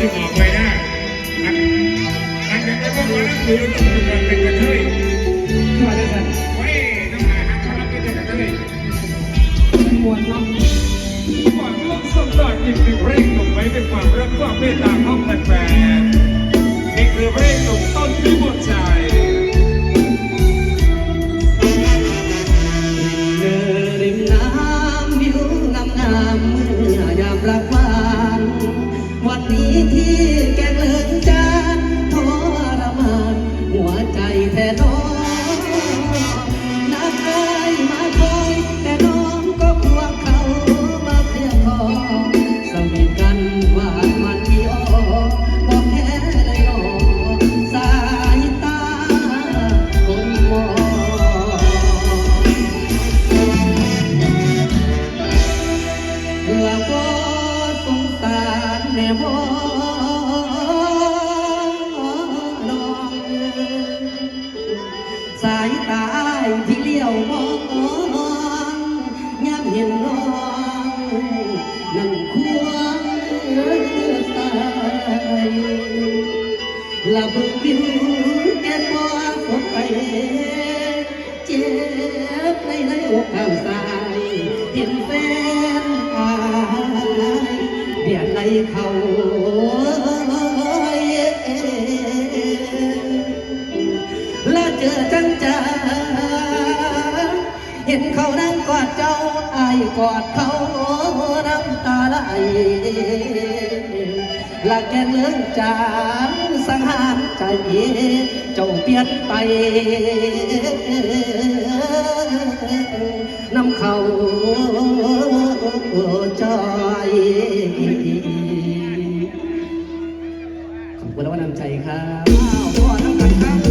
จะบอกไปนะอันอันนั้นก็ว่าแล้วคือต้องถูกันเป็นกระเทยมาได้สันเว้ยต้องหาหักเขารับเป็นกระเทยมวนเนาะฝากลูกสมบัติอีกหนึ่งเร่งหนุ่มไว้เป็นความรักความเมตตาของแฟน ห็นน้องนั่งควงสายละเบึกวิวแก่บ่สดไปเจ็บในในอกข้างซ้ายเห็นแฟนตายเบียดไหลเขา กอดเขาน้ำตาไหลละแกเลื่องจางสังหารใจ เจ้าเปลี่ยนไปน้ำเขาจอยขอบคุณและว่าน้ำใจครับ